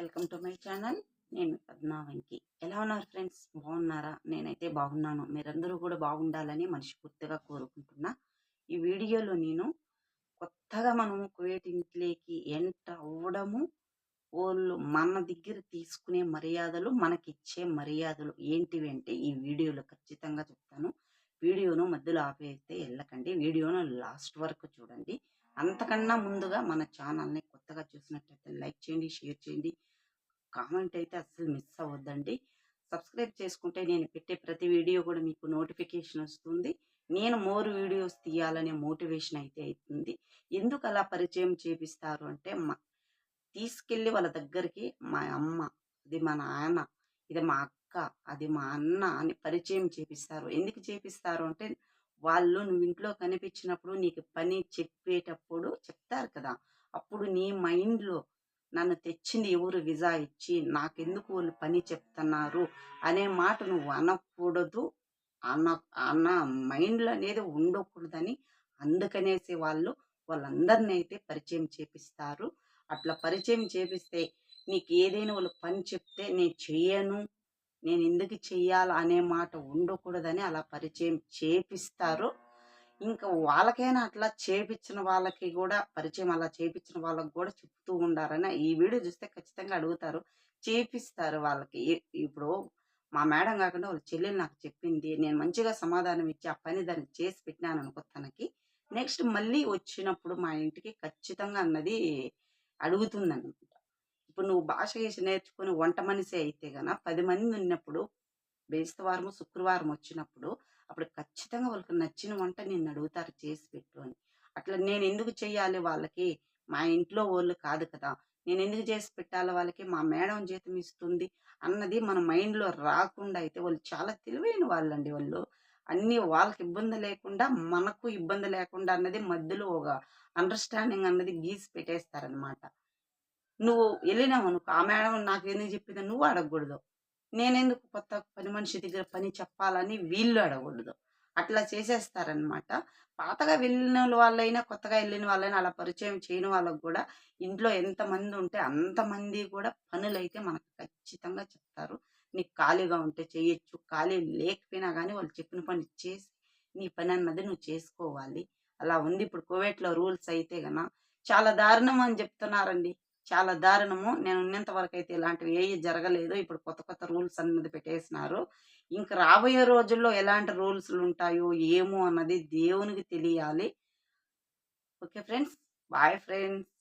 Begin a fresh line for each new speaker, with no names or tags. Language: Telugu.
Welcome to my channel. నేను పద్మావంకి ఎలా ఉన్నారు ఫ్రెండ్స్? బాగున్నారా? నేనైతే బాగున్నాను. మీరందరూ కూడా బాగుండాలని మనస్ఫూర్తిగా కోరుకుంటున్నా. ఈ వీడియోలో నేను కొత్తగా మనము కువేట్ ఇంట్లోకి ఎంటర్ అవ్వడము వాళ్ళు మన దగ్గర తీసుకునే మర్యాదలు మనకిచ్చే మర్యాదలు ఏంటివి అంటే ఈ వీడియోలో ఖచ్చితంగా చెప్తాను. వీడియోను మధ్యలో ఆపేస్తే వెళ్ళకండి. వీడియోను లాస్ట్ వరకు చూడండి. అంతకన్నా ముందుగా మన ఛానల్ని కొత్తగా చూసినట్లయితే లైక్ చేయండి షేర్ చేయండి. కామెంట్ అయితే అస్సలు మిస్ అవ్వద్దండి. సబ్స్క్రైబ్ చేసుకుంటే నేను పెట్టే ప్రతి వీడియో కూడా మీకు నోటిఫికేషన్ వస్తుంది. నేను మోర్ వీడియోస్ తీయాలనే మోటివేషన్ అయితే అవుతుంది. ఎందుకు అలా పరిచయం చేపిస్తారు అంటే మా తీసుకెళ్ళి వాళ్ళ దగ్గరికి మా అమ్మ అది మా నాన్న ఇది మా అక్క అది మా అన్న అని పరిచయం చేపిస్తారు. ఎందుకు చేపిస్తారు అంటే వాళ్ళు నువ్వు ఇంట్లో కనిపించినప్పుడు నీకు పని చెప్పేటప్పుడు చెప్తారు కదా. అప్పుడు నీ మైండ్లో నన్ను తెచ్చింది ఎవరు విజా ఇచ్చి నాకెందుకు వాళ్ళు పని చెప్తున్నారు అనే మాట నువ్వు అనకూడదు. అన్న అన్న మైండ్లో అనేది ఉండకూడదని అందుకనేసి వాళ్ళు వాళ్ళందరినీ అయితే పరిచయం చేపిస్తారు. అట్లా పరిచయం చేపిస్తే నీకు ఏదైనా వాళ్ళు పని చెప్తే నేను చేయను నేను ఎందుకు చెయ్యాలి అనే మాట ఉండకూడదని అలా పరిచయం చేపిస్తారు. ఇంకా వాళ్ళకైనా అట్లా చేపించిన వాళ్ళకి కూడా పరిచయం అలా చేపించిన వాళ్ళకి కూడా చెప్తూ ఉండారని ఈ వీడియో చూస్తే ఖచ్చితంగా అడుగుతారు. చేపిస్తారు వాళ్ళకి. ఇప్పుడు మా మేడం కాకుండా వాళ్ళ చెల్లెలు నాకు చెప్పింది నేను మంచిగా సమాధానం ఇచ్చి ఆ పని దాన్ని చేసి పెట్టినాను అనుకో తనకి. నెక్స్ట్ మళ్ళీ వచ్చినప్పుడు మా ఇంటికి ఖచ్చితంగా అన్నది అడుగుతుందని ఇప్పుడు నువ్వు భాష వేసి నేర్చుకుని వంట మనిషి అయితే గన పది మంది ఉన్నప్పుడు బేస్తవారం శుక్రవారం వచ్చినప్పుడు అప్పుడు ఖచ్చితంగా వాళ్ళకి నచ్చిన వంట నిన్ను అడుగుతారు చేసి పెట్టు అని. అట్లా నేను ఎందుకు చెయ్యాలి వాళ్ళకి? మా ఇంట్లో వాళ్ళు కాదు కదా. నేను ఎందుకు చేసి పెట్టాలి వాళ్ళకి? మా మేడం జీతం ఇస్తుంది అన్నది మన మైండ్లో రాకుండా అయితే వాళ్ళు చాలా తెలివైన వాళ్ళండి వాళ్ళు. అన్ని వాళ్ళకి ఇబ్బంది లేకుండా మనకు ఇబ్బంది లేకుండా అన్నది మధ్యలో ఒక అండర్స్టాండింగ్ అన్నది గీసి పెట్టేస్తారనమాట నువ్వు వెళ్ళినావు అనుకో. ఆ మేడం నాకు ఎందుకు చెప్పింది నువ్వు అడగకూడదు. నేనెందుకు కొత్త పని మనిషి దగ్గర పని చెప్పాలని వీళ్ళు అడగకూడదు. అట్లా చేసేస్తారనమాట పాతగా వెళ్ళిన వాళ్ళైనా కొత్తగా వెళ్ళిన వాళ్ళైనా అలా పరిచయం చేయని వాళ్ళకు కూడా ఇంట్లో ఎంతమంది ఉంటే అంతమంది కూడా పనులైతే మనకు ఖచ్చితంగా చెప్తారు. నీకు ఖాళీగా ఉంటే చేయొచ్చు ఖాళీ లేకపోయినా కానీ వాళ్ళు చెప్పిన పని చేసి నీ పని అన్నది నువ్వు చేసుకోవాలి. అలా ఉంది. ఇప్పుడు కోవిడ్లో రూల్స్ అయితే గన చాలా దారుణం అని చెప్తున్నారండి. చాలా దారుణము. నేను ఉన్నంత వరకు అయితే ఇలాంటివి ఏవి జరగలేదు. ఇప్పుడు కొత్త కొత్త రూల్స్ అన్నది పెట్టేసినారు. ఇంకా రాబోయే రోజుల్లో ఎలాంటి రూల్స్ ఉంటాయో ఏమో అన్నది దేవునికి తెలియాలి. Okay friends. Bye friends.